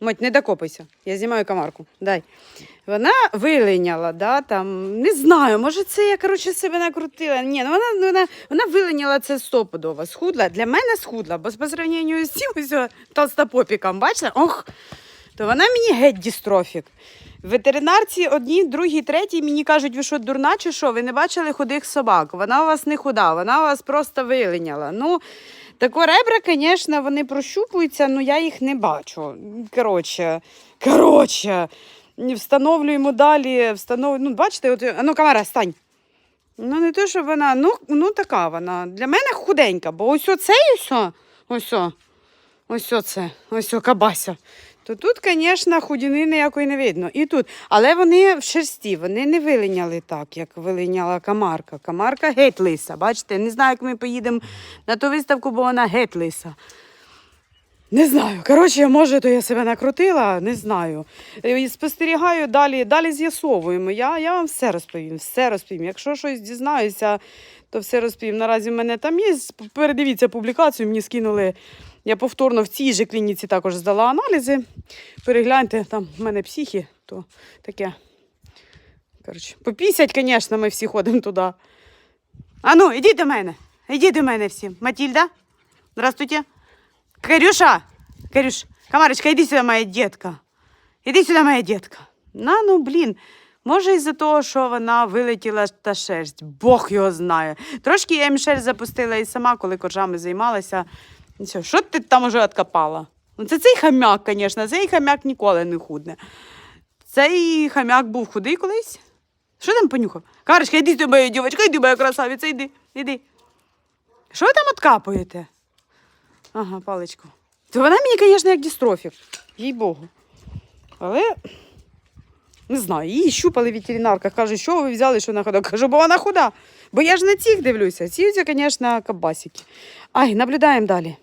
Моть, не докопайся. Я знімаю комарку. Дай. Вона вилиняла, да, там, не знаю, може це я коротше, себе накрутила. Ні, ну вона, вона, вона вилиняла це стопудово. Схудла. Для мене схудла, бо по сравненню з цим толстопопіком, бачите? Ох, то вона мені геть дістрофік. Ветеринарці одній, другій, третій мені кажуть, ви що, дурна чи що? Ви не бачили худих собак. Вона у вас не худа, вона у вас просто вилиняла. Ну, тако ребра, звісно, вони прощупуються, але я їх не бачу. Коротше, коротше, встановлюємо далі, встановлюємо, ну, бачите, от, ну, камера, стань. Ну, не те, що вона, ну, ну така вона. Для мене худенька, бо ось оце і все, ось, о, ось оце, ось о, кабася. То тут, звісно, худіни ніякої не видно. І тут. Але вони в шерсті, вони не вилиняли так, як вилиняла камарка. Камарка геть лиса. Бачите, не знаю, як ми поїдемо на ту виставку, бо вона геть лиса. Не знаю. Коротше, може, то я себе накрутила, не знаю. Е, І спостерігаю далі, далі з'ясовуємо. Я, я вам все розповім, все розповім. Якщо щось дізнаюся, то все розповім. Наразі в мене там є. Передивіться публікацію, мені скинули. Я повторно в цій же клініці також здала аналізи. Перегляньте, там в мене психи, то таке. Коротше, по 50, звісно, ми всі ходимо туди. А ну, ідіть до мене. Ідіть до мене всі. Матільда, здравствуйте. Карюша, Карюш, Камарочка, іди сюди, моя дітка. Іди сюди, моя дітка. На, ну, блін. Може, із-за того, що вона вилетіла та шерсть. Бог його знає. Трошки я їм шерсть запустила і сама, коли коржами займалася. Ну, Що, що ти там уже откопала? Ну, це цей хам'як, звісно, цей хам'як ніколи не худне. Цей хам'як був худий колись. Що там понюхав? Камарочка, іди сюди, моя дівчинка, іди, моя красавиця, іди, іди. Що ви там откапуєте? Ага, паличку. То вона мені, звісно, як дістрофік, їй Богу. Але не знаю, її щупали ветеринарка. Каже, що ви взяли, що вона худа? Кажу, бо вона худа. Бо я ж на цих дивлюся. Ці, звісно, кабасики. Ай, наблюдаємо далі.